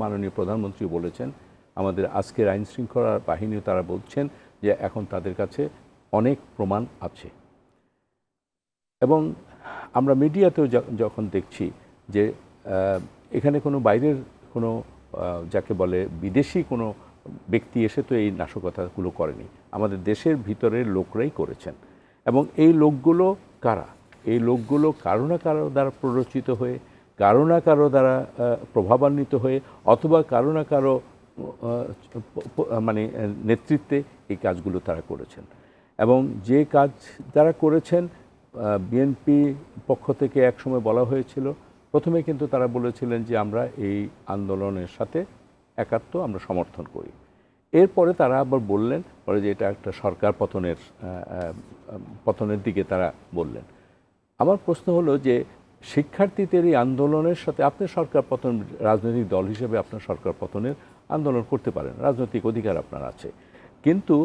মাননীয় প্রধানমন্ত্রী বলেছেন, আমাদের আজকের আইন শৃঙ্খলা বাহিনীও তারা বলছেন যে এখন তাদের কাছে অনেক প্রমাণ আছে। এবং আমরা মিডিয়াতেও যখন দেখছি যে এখানে কোনো বাইরের কোনো যাকে বলে বিদেশি কোনো ব্যক্তি এসে তো এই নাশকতাগুলো করেনি, আমাদের দেশের ভিতরের লোকরাই করেছেন। এবং এই লোকগুলো কারা? এই লোকগুলো কারও না কারও দ্বারা প্ররোচিত হয়ে কারও না কারও দ্বারা প্রভাবান্বিত হয়ে অথবা কারও না কারও মানে নেতৃত্বে এই কাজগুলো তারা করেছেন। এবং যে কাজ তারা করেছেন বিএনপি পক্ষ থেকে একসময় বলা হয়েছিল, প্রথমে কিন্তু তারা বলেছিলেন যে আমরা এই আন্দোলনের সাথে একাত্ম, আমরা সমর্থন করি। এরপরে তারা আবার বললেন, পরে যে এটা একটা সরকার পতনের পতনের দিকে তারা বললেন। আমার প্রশ্ন হলো যে শিক্ষার্থীদের এই আন্দোলনের সাথে আপনি সরকার পতন, রাজনৈতিক দল হিসেবে আপনার সরকার পতনের আন্দোলন করতে পারেন। রাজনৈতিক অধিকার আপনার আছে। কিন্তু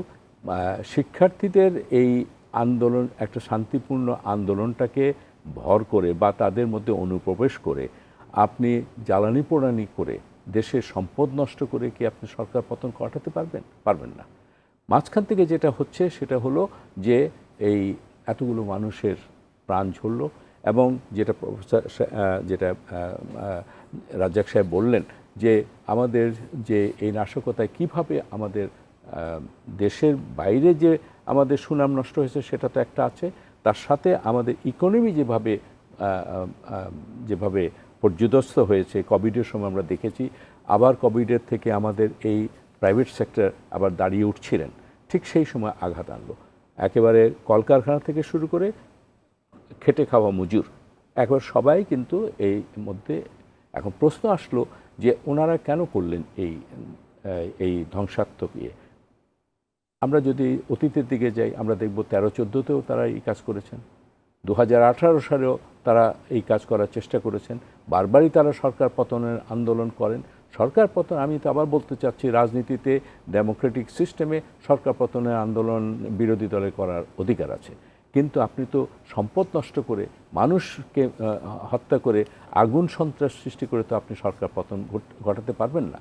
শিক্ষার্থীদের এই আন্দোলন, একটা শান্তিপূর্ণ আন্দোলনটাকে ভর করে বা তাদের মধ্যে অনুপ্রবেশ করে আপনি জ্বালানি পোড়ানি করে দেশের সম্পদ নষ্ট করে কি আপনি সরকার পতন ঘটাতে পারবেন? পারবেন না। মাঝখান থেকে যেটা হচ্ছে সেটা হলো যে এই এতগুলো মানুষের প্রাণ ঝরল। এবং যেটা প্রফেসর যেটা রাজ্জাক সাহেব বললেন যে আমাদের যে এই নাশকতায় কীভাবে আমাদের দেশের বাইরে যে আমাদের সুনাম নষ্ট হয়েছে সেটা তো একটা আছে। তার সাথে আমাদের ইকোনমি যেভাবে যেভাবে পর্যদস্ত হয়েছে কোভিডের সময় আমরা দেখেছি, আবার কোভিডের থেকে আমাদের এই প্রাইভেট সেক্টর আবার দাঁড়িয়ে উঠছিলেন। ঠিক সেই সময় আঘাত আনলো। একেবারে কলকারখানা থেকে শুরু করে খেটে খাওয়া মজুর। একবার সবাই কিন্তু এই মধ্যে এখন প্রশ্ন আসলো যে ওনারা কেন করলেন এই এই ধ্বংসাত্মক ইয়ে? আমরা যদি অতীতের দিকে যাই, আমরা দেখব তেরো চোদ্দোতেও তারা এই কাজ করেছেন। দু হাজার আঠারো সালেও তারা এই কাজ করার চেষ্টা করেছেন। বারবারই তারা সরকার পতনের আন্দোলন করেন। সরকার পতন, আমি তো আবার বলতে চাচ্ছি, রাজনীতিতে ডেমোক্রেটিক সিস্টেমে সরকার পতনের আন্দোলন বিরোধী দলের করার অধিকার আছে। কিন্তু আপনি তো সম্পদ নষ্ট করে মানুষকে হত্যা করে আগুন সন্ত্রাস সৃষ্টি করে তো আপনি সরকার পতন ঘটাতে পারবেন না।